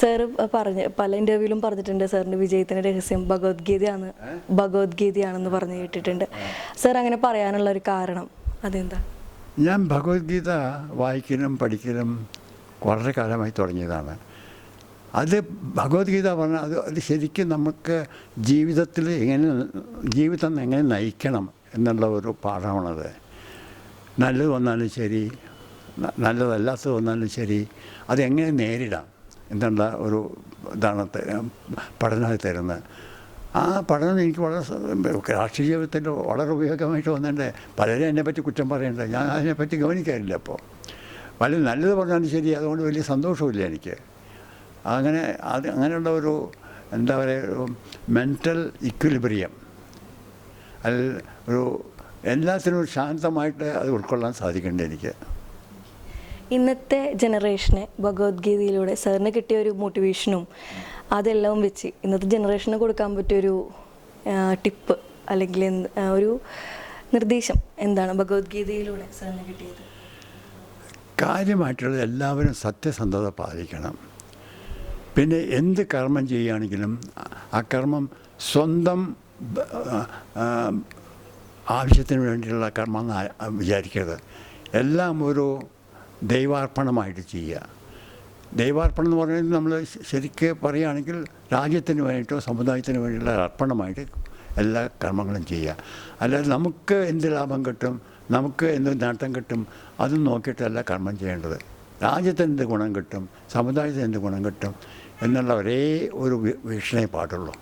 Sir പറഞ്ഞ് പല ഇന്റർവ്യൂവിലും പറഞ്ഞിട്ടുണ്ട്. സാറിന്റെ വിജയത്തിന്റെ രഹസ്യം ഭഗവത്ഗീതയാണ് ഭഗവത്ഗീതയാണെന്ന് പറഞ്ഞു കേട്ടിട്ടുണ്ട്. സാർ അങ്ങനെ പറയാനുള്ള ഒരു കാരണം അതെന്താ? ഞാൻ ഭഗവത്ഗീത വായിക്കലും പഠിക്കലും വളരെ കാലമായി തുടങ്ങിയതാണ്. അത് ഭഗവത്ഗീത പറഞ്ഞാൽ അത് അത് ശരിക്കും നമുക്ക് ജീവിതത്തിൽ എങ്ങനെ ജീവിതം എങ്ങനെ നയിക്കണം എന്നുള്ള ഒരു പാഠമാണത്. നല്ലത് വന്നാലും ശരി നല്ലതല്ലാത്തത് വന്നാലും ശരി അതെങ്ങനെ നേരിടാം? എന്നുള്ള ഒരു ഇതാണ് പഠനമായി പഠനം തരുന്നത് ആ പഠനം എനിക്ക് വളരെ രാഷ്ട്രീയ ജീവിതത്തിൽ വളരെ ഉപയോഗമായിട്ട് വന്നിട്ടുണ്ട്. പലരും എന്നെപ്പറ്റി കുറ്റം പറയുന്നുണ്ട് ഞാൻ അതിനെപ്പറ്റി ഗവനിക്കാറില്ല അപ്പോൾ വളരെ നല്ലത് പറഞ്ഞാലും ശരി അതുകൊണ്ട് വലിയ സന്തോഷമില്ല എനിക്ക്. അങ്ങനെ അത് അങ്ങനെയുള്ള ഒരു എന്താ പറയുക മെന്റൽ ഇക്വിലിബ്രിയം അത് ഒരു എല്ലാത്തിനും ശാന്തമായിട്ട് അത് ഉൾക്കൊള്ളാൻ സാധിക്കുന്നുണ്ട് എനിക്ക്. ഇന്നത്തെ ജനറേഷനെ ഭഗവത്ഗീതയിലൂടെ സാറിന് കിട്ടിയ ഒരു മോട്ടിവേഷനും അതെല്ലാം വെച്ച് ഇന്നത്തെ ജനറേഷന് കൊടുക്കാൻ പറ്റിയൊരു ടിപ്പ് അല്ലെങ്കിൽ ഒരു നിർദ്ദേശം എന്താണ് ഭഗവത്ഗീതയിലൂടെ സാറിന് കിട്ടിയത്? കാര്യമായിട്ടുള്ളത് എല്ലാവരും സത്യസന്ധത പാലിക്കണം. പിന്നെ എന്ത് കർമ്മം ചെയ്യുകയാണെങ്കിലും ആ കർമ്മം സ്വന്തം ആവശ്യത്തിന് വേണ്ടിയുള്ള കർമ്മം വിചാരിക്കരുത്. എല്ലാം ഒരു ദൈവാർപ്പണമായിട്ട് ചെയ്യുക. ദൈവാർപ്പണം എന്ന് പറയുന്നത് നമ്മൾ ശരിക്ക് പറയുകയാണെങ്കിൽ രാജ്യത്തിന് വേണ്ടിയിട്ടോ സമുദായത്തിന് വേണ്ടിയുള്ള അർപ്പണമായിട്ട് എല്ലാ കർമ്മങ്ങളും ചെയ്യുക. അല്ലാതെ നമുക്ക് എന്ത് ലാഭം കിട്ടും നമുക്ക് എന്ത് നേട്ടം കിട്ടും അതും നോക്കിയിട്ടല്ല കർമ്മം ചെയ്യേണ്ടത്. രാജ്യത്തിന് എന്ത് ഗുണം കിട്ടും സമുദായത്തിന് എന്ത് ഗുണം കിട്ടും എന്നുള്ള ഒരേ ഒരു വീക്ഷണേ പാടുള്ളൂ.